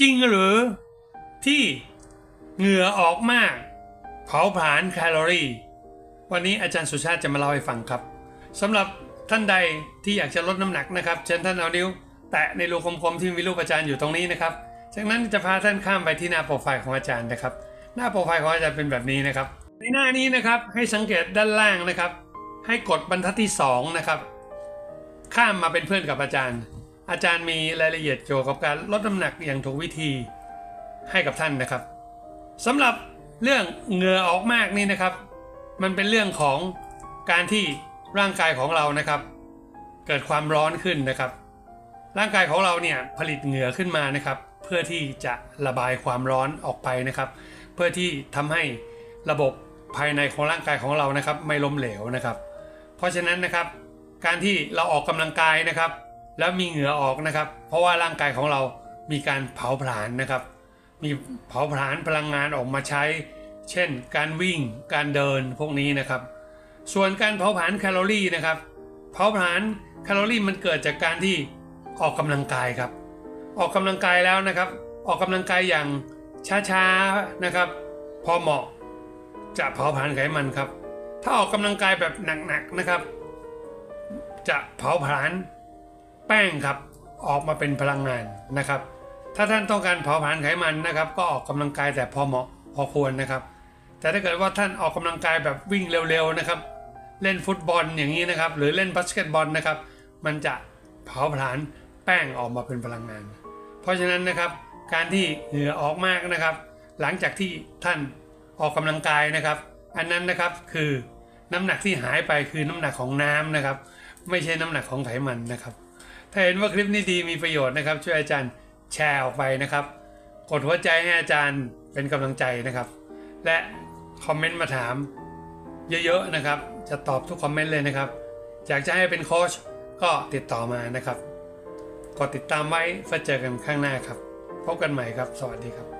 จริงหรือที่เหงื่อออกมาก เผาผลาญแคลอรี่ วันนี้อาจารย์สุชาติจะมาเล่าให้ฟังครับสำหรับท่านใดที่อยากจะลดน้ำหนักนะครับเชิญท่านเอานิ้ว แตะในรูคมๆที่มีรูปอาจารย์อยู่ตรงนี้นะครับ จากนั้นจะพาท่านข้ามไปที่หน้าโปรไฟล์ของอาจารย์นะครับ หน้าโปรไฟล์ของอาจารย์เป็นแบบนี้นะครับ ในหน้านี้นะครับให้สังเกตด้านล่างนะครับ ให้กดบรรทัดที่สองนะครับข้ามมาเป็นเพื่อนกับอาจารย์ อาจารย์มีรายละเอียดเกี่ยวกับการลดน้ำหนักอย่างถูกวิธีให้กับท่านนะครับสำหรับเรื่องเหงื่อออกมากนี่นะครับ มันเป็นเรื่องของการที่ร่างกายของเรานะครับ เกิดความร้อนขึ้นนะครับ ร่างกายของเราเนี่ยผลิตเหงื่อขึ้นมานะครับ เพื่อที่จะระบายความร้อนออกไปนะครับ เพื่อที่ทำให้ระบบภายในของร่างกายของเรานะครับ ไม่ล้มเหลวนะครับ เพราะฉะนั้นนะครับ การที่เราออกกำลังกายนะครับ แล้วมีเหงื่อออกนะครับ เพราะว่าร่างกายของเรามีการเผาผลาญนะครับ มีเผาผลาญพลังงานออกมาใช้ เช่น การวิ่งการเดินพวกนี้นะครับ ส่วนการเผาผลาญแคลอรี่นะครับ เผาผลาญแคลอรี่มันเกิดจากการที่ออกกำลังกายครับ ออกกำลังกายแล้วนะครับ ออกกำลังกายอย่างช้าๆนะครับ พอเหมาะจะเผาผลาญไขมันครับ ถ้าออกกำลังกายแบบหนักๆนะครับ จะเผาผลาญ แป้งครับออกมาเป็นพลังงานนะครับ ถ้าท่านต้องการเผาผลาญไขมันนะครับ ก็ออกกำลังกายแต่พอเหมาะพอควรนะครับ แต่ถ้าเกิดว่าท่านออกกำลังกายแบบวิ่งเร็วๆนะครับ เล่นฟุตบอลอย่างนี้นะครับ หรือเล่นบาสเกตบอลนะครับ มันจะเผาผลาญแป้งออกมาเป็นพลังงาน เพราะฉะนั้นนะครับการที่เหงื่อออกมากนะครับ หลังจากที่ท่านออกกำลังกายนะครับ อันนั้นนะครับคือน้ำหนักที่หายไปคือน้ำหนักของน้ำนะครับ ไม่ใช่น้ำหนักของไขมันนะครับ ถ้าเห็นว่าคลิปนี้ดีมีประโยชน์นะครับ ช่วยอาจารย์แชร์ออกไปนะครับ กดหัวใจให้อาจารย์เป็นกำลังใจนะครับ และคอมเมนต์มาถามเยอะๆนะครับ จะตอบทุกคอมเมนต์เลยนะครับ อยากจะให้เป็นโค้ชก็ติดต่อมานะครับ กดติดตามไว้เพื่อเจอกันข้างหน้าครับ พบกันใหม่ครับ สวัสดีครับ